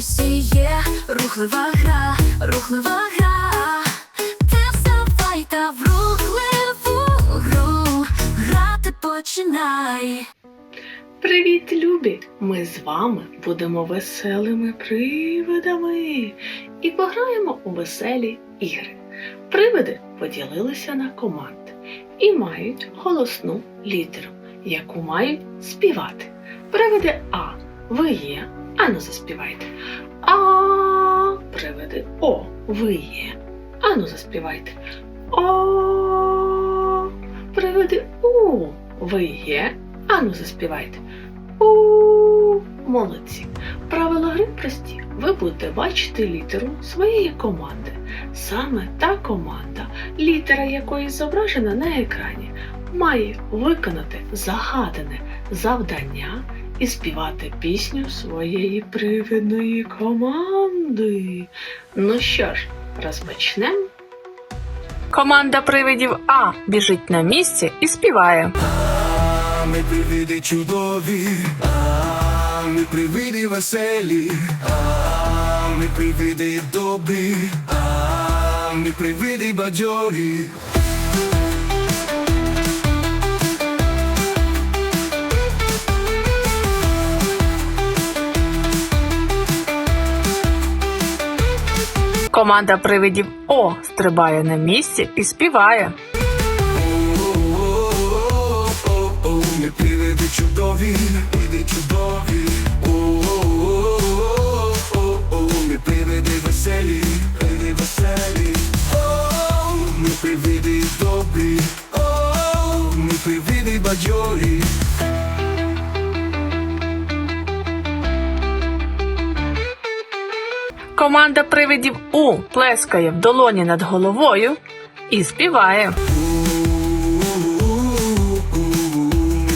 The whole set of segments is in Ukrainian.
Ось є рухлива гра, рухлива гра. Ти вставай та в рухливу гру. Грати починай. Привіт, любі! Ми з вами будемо веселими привидами і пограємо у веселі ігри. Привиди поділилися на команди і мають голосну літеру, яку мають співати. Привиди А. Ви є. Ану заспівайте. А. Привиди О. Ви є. Ану заспівайте. О. Привиди У. Ви є. Ану заспівайте. У молодці. Правила гри прості. Ви будете бачити літеру своєї команди. Саме та команда, літера якої зображена на екрані, має виконати загадане завдання і співати пісню своєї привидної команди. Ну що ж, розпочнемо. Команда привидів А біжить на місці і співає. А ми привиди чудові, а ми привиди веселі, а ми привиди добрі, а ми привиди бадьорі. Команда привидів О стрибає на місці і співає. Ми привиди чудові, привиди чудові. Ми привиди веселі, привиди веселі. Ми привиди добрі, ми привиди бадьорі. Команда привидів У плескає в долоні над головою і співає.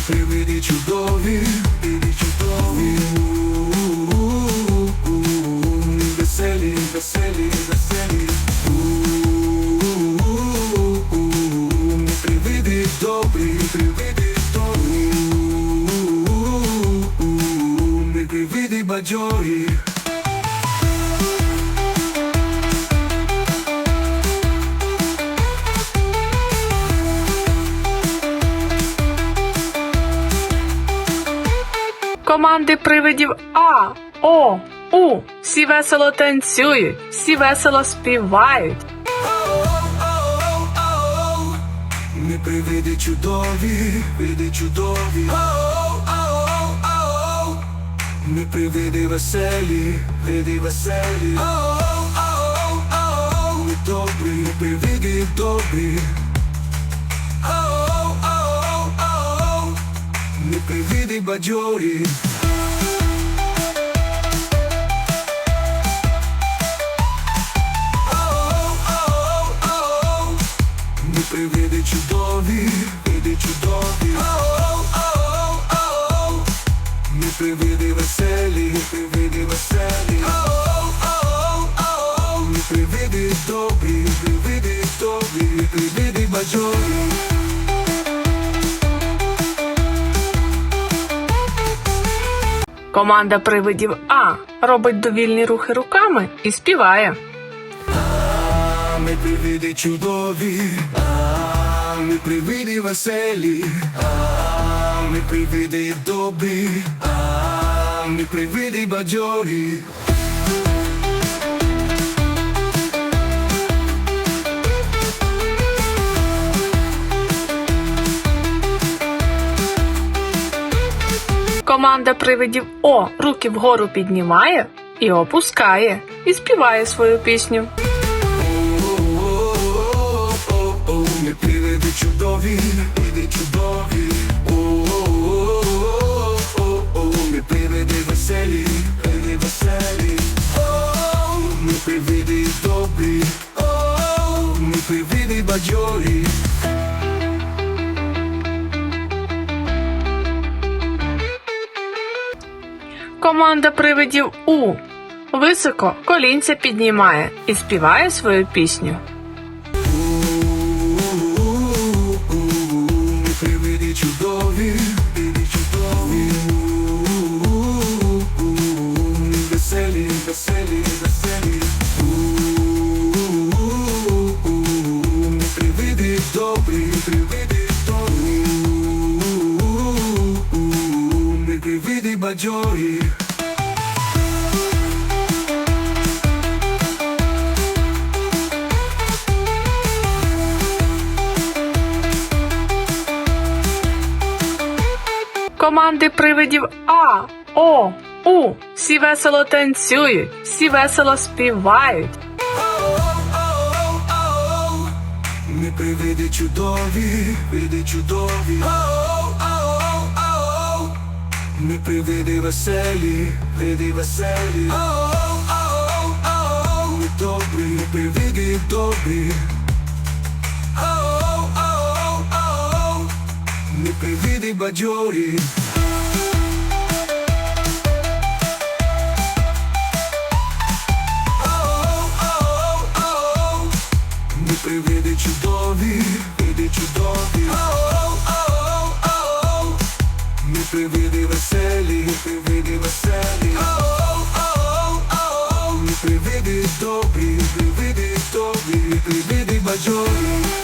Привиди чудові, привиди чудові. Веселі, веселі, веселі. Привиди добрі, привиди добрі. Привиди бадьорі. Команди привидів А, О, У. Всі весело танцюють, всі весело співають. Ми привиди чудові, привиди чудові. Ми привиди веселі, привиди веселі. Ми добрі, привиди добрі. Ми привиди бадьорі. Ми привиди чудові, привиди чудові. Ми привиди веселі, привиди веселі. Ми привиди добрі, привиди добрі, привиди бадьорі. Команда привидів А робить довільні рухи руками і співає. Ми привиди чудові, а ми привиди веселі, а ми привиди добрі, а ми привиди бадьорі. Команда привидів О руки вгору піднімає і опускає, і співає свою пісню. Привиди чудові, привиди чудові. О-о-о-о-о-о, Ми привиди веселі, привиди веселі. О, Ми привиди добрі, О, ми привиди бадьорі. Команда привидів У високо колінця піднімає і співає свою пісню. чудові, чудові, веселі, веселі, веселі, привиди добрі, привиди добрі, привиди бадьорі. Команди привидів А, О, У. Всі весело танцюють, всі весело співають. Ми привиди чудові, привиди чудові. Ми привиди веселі, привиди веселі. Ми добрі, ми привиди добрі. Ми привиди бадьорі. Ми привиди чудові, привиди чудові. Ми привиди веселі, привиди веселі. Ау-ау-ау-ау. Ми привиди добрі, привиди добрі, привиди бадьорі.